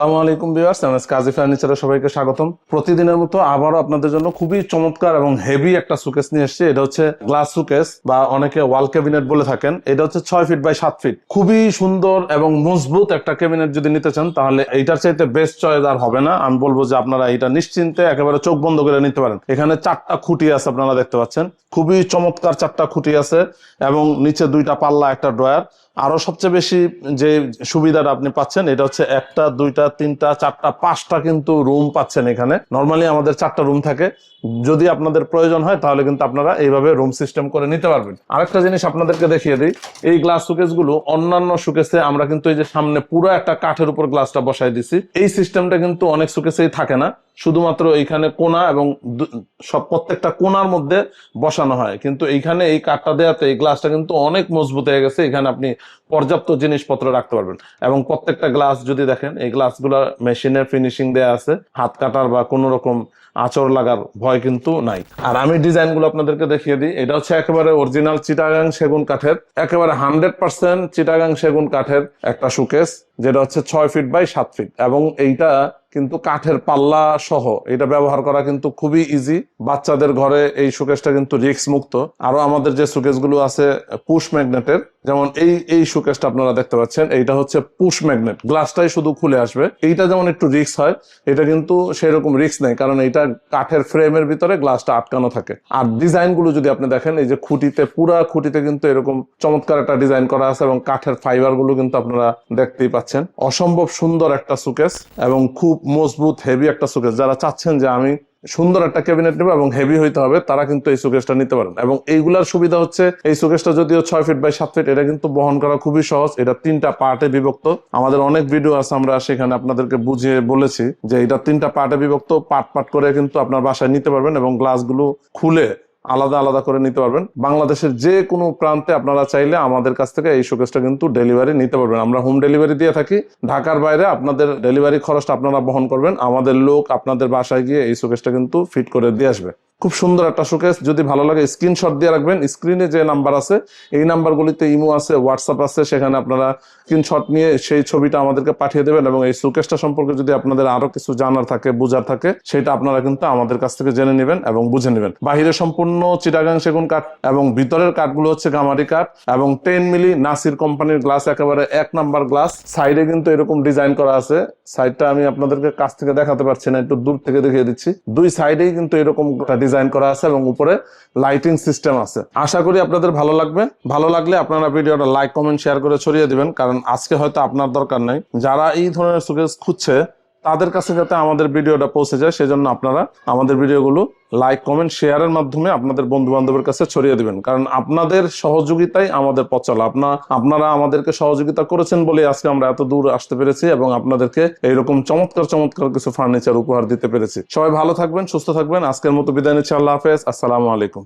আসসালামু আলাইকুম viewers MS কাজী ফার্নিচারে সবাইকে স্বাগতম। প্রতিদিনের মতো আবারও আপনাদের জন্য খুবই চমৎকার এবং হেভি একটা সুকেস নিয়ে এসেছি। এটা হচ্ছে গ্লাস সুকেস বা অনেকে ওয়াল ক্যাবিনেট বলে থাকেন। এটা হচ্ছে ছয় ফিট বাই সাত ফিট খুবই সুন্দর এবং মজবুত একটা ক্যাবিনেট যদি নিতে চান, তাহলে এইটার চাইতে বেস্ট চয়েস আর হবে না। আমি বলব যে আপনারা এটা নিশ্চিন্তে একেবারে চোখ বন্ধ করে নিতে পারেন। এখানে চারটা খুঁটি আছে আপনারা দেখতে পাচ্ছেন। খুবই চমৎকার চারটা খুঁটি আছে এবং নিচে দুইটা পাল্লা, একটা ড্রয়ার। আরও সবচেয়ে বেশি যে সুবিধাটা আপনি পাচ্ছেন, এটা হচ্ছে একটা, দুইটা তিনটা, চারটা, পাঁচটা কিন্তু রুম পাচ্ছেন এখানে। নর্মালি আমাদের চারটা রুম থাকে। যদি আপনাদের প্রয়োজন হয়, তাহলে কিন্তু আপনারা এইভাবে রুম সিস্টেম করে নিতে পারবেন। আরেকটা জিনিস আপনাদেরকে দেখিয়ে দিই। এই গ্লাস সুকেসগুলো অন্যান্য সুকেসে আমরা কিন্তু এই যে সামনে পুরো একটা কাঠের উপর গ্লাসটা বসাই দিছি। এই সিস্টেমটা কিন্তু অনেক সুকেসেই থাকে না। শুধুমাত্র এইখানে কোনা এবং সব প্রত্যেকটা কোনার মধ্যে বসানো হয়। কিন্তু এইখানে এই কাঠটা দেওয়াতে, এই গ্লাসটা কিন্তু অনেক মজবুত হয়ে গেছে। এখানে আপনি পর্যাপ্ত জিনিসপত্র রাখতে পারবেন। এবং প্রত্যেকটা গ্লাস যদি দেখেন, এই গ্লাসগুলো মেশিনের ফিনিশিং দেয়া আছে। হাত কাটার বা কোনো রকম আচর লাগার ভয় কিন্তু নাই। আর আমি ডিজাইনগুলো আপনাদেরকে দেখিয়ে দিই। এটা হচ্ছে একেবারে অরিজিনাল চিটাগাং সেগুন কাঠের, একেবারে হান্ড্রেড পার্সেন্ট চিটাগাং সেগুন কাঠের একটা সুকেস যেটা হচ্ছে ছয় ফিট বাই সাত ফিট এবং এইটা কিন্তু কাঠের পাল্লা সহ এটা ব্যবহার করা কিন্তু খুবই ইজি বাচ্চাদের ঘরে এই সুকেশটা কিন্তু রিক্স মুক্ত। আরও আমাদের যে সুকেশগুলো আছে, পুশ ম্যাগনেটের যেমন এই এই সুকেসটা আপনারা দেখতে পাচ্ছেন, এইটা হচ্ছে পুশ ম্যাগনেট গ্লাসটাই শুধু খুলে আসবে। এইটা যেমন একটু রিক্স হয়, এটা কিন্তু সেরকম রিক্স নেই, কারণ এইটা কাঠের ফ্রেমের ভিতরে গ্লাসটা আটকানো থাকে। আর ডিজাইনগুলো যদি আপনি দেখেন, এই যে খুঁটিতে, পুরা খুঁটিতে কিন্তু এরকম চমৎকার একটা ডিজাইন করা আছে এবং কাঠের ফাইবারগুলো কিন্তু আপনারা দেখতেই পাচ্ছেন। অসম্ভব সুন্দর একটা সুকেস এবং খুব মজবুত হেভি একটা সুকেস যারা চাচ্ছেন যে আমি সুন্দর একটা ক্যাবিনেট নেবে এবং হেভি হইতে হবে, তারা কিন্তু এই সুকেশটা নিতে পারেন এবং এইগুলার সুবিধা হচ্ছে, এই সুকেশটা যদিও ছয় ফিট বাই সাত ফিট এটা কিন্তু বহন করা খুবই সহজ। এটা তিনটা পার্টে বিভক্ত। আমাদের অনেক ভিডিও আছে, আমরা সেখানে আপনাদেরকে বুঝিয়ে বলেছি যে এটা তিনটা পার্টে বিভক্ত। পাট পাট করে কিন্তু আপনার বাসায় নিতে পারবেন এবং গ্লাসগুলো খুলে আলাদা আলাদা করে নিতে পারবেন। বাংলাদেশের যে কোনো প্রান্তে আপনারা চাইলে আমাদের কাছ থেকে এই শোকেসটা কিন্তু ডেলিভারি নিতে পারবেন। আমরা হোম ডেলিভারি দিয়ে থাকি। ঢাকার বাইরে আপনাদের ডেলিভারি খরচটা আপনারা বহন করবেন। আমাদের লোক আপনাদের বাসায় গিয়ে এই শোকেসটা কিন্তু ফিট করে দিয়ে আসবে। খুব সুন্দর একটা শোকেস যদি ভালো লাগে স্ক্রিনশট দিয়ে রাখবেন। স্ক্রিনে যে নাম্বার আছে, এই নাম্বারগুলিতে ইমো আছে হোয়াটসঅ্যাপ আছে, সেখানে আপনারা স্ক্রিনশট নিয়ে সেই ছবিটা আমাদেরকে পাঠিয়ে দেবেন এবং এই শোকেসটা সম্পর্কে যদি আপনাদের আরও কিছু জানার থাকে, বোঝার থাকে, সেটা আপনারা কিন্তু আমাদের কাছ থেকে জেনে নেবেন এবং বুঝে নেবেন। বাহিরে সম্পূর্ণ চিটাগাং সেগুন কাঠ এবং ভিতরের কাঠগুলো হচ্ছে গামারি কাঠ এবং টেন মিলি নাসির কোম্পানির গ্লাস একেবারে এক নাম্বার গ্লাস সাইডে কিন্তু এরকম ডিজাইন করা আছে। সাইডটা আমি আপনাদেরকে কাছ থেকে দেখাতে পারছি না, একটু দূর থেকে দেখিয়ে দিচ্ছি। দুই সাইডেই কিন্তু এরকম ডিজাইন করা আছে এবং উপরে লাইটিং সিস্টেম আছে। আশা করি আপনাদের ভালো লাগবে। ভালো লাগলে আপনারা ভিডিওটা লাইক, কমেন্ট শেয়ার করে ছড়িয়ে দিবেন, কারণ আজকে হয়তো আপনার দরকার নাই। যারা এই ধরনের সুকেস খুঁজছে তাদের কাছে যাতে আমাদের ভিডিওটা পৌঁছে যায়, সেজন্য আপনারা আমাদের ভিডিওগুলো লাইক কমেন্ট শেয়ারের মাধ্যমে আপনাদের বন্ধু বান্ধবের কাছে ছড়িয়ে দিবেন। কারণ আপনাদের সহযোগিতাই আমাদের পথ চলা। আপনা, আপনারা আমাদেরকে সহযোগিতা করেছেন বলে আজকে আমরা এত দূর আসতে পেরেছি এবং আপনাদেরকে এইরকম চমৎকার চমৎকার কিছু ফার্নিচার উপহার দিতে পেরেছি। সবাই ভালো থাকবেন, সুস্থ থাকবেন। আজকের মতো বিদায় নিচ্ছি। আল্লাহ হাফেজ। আসসালামু আলাইকুম।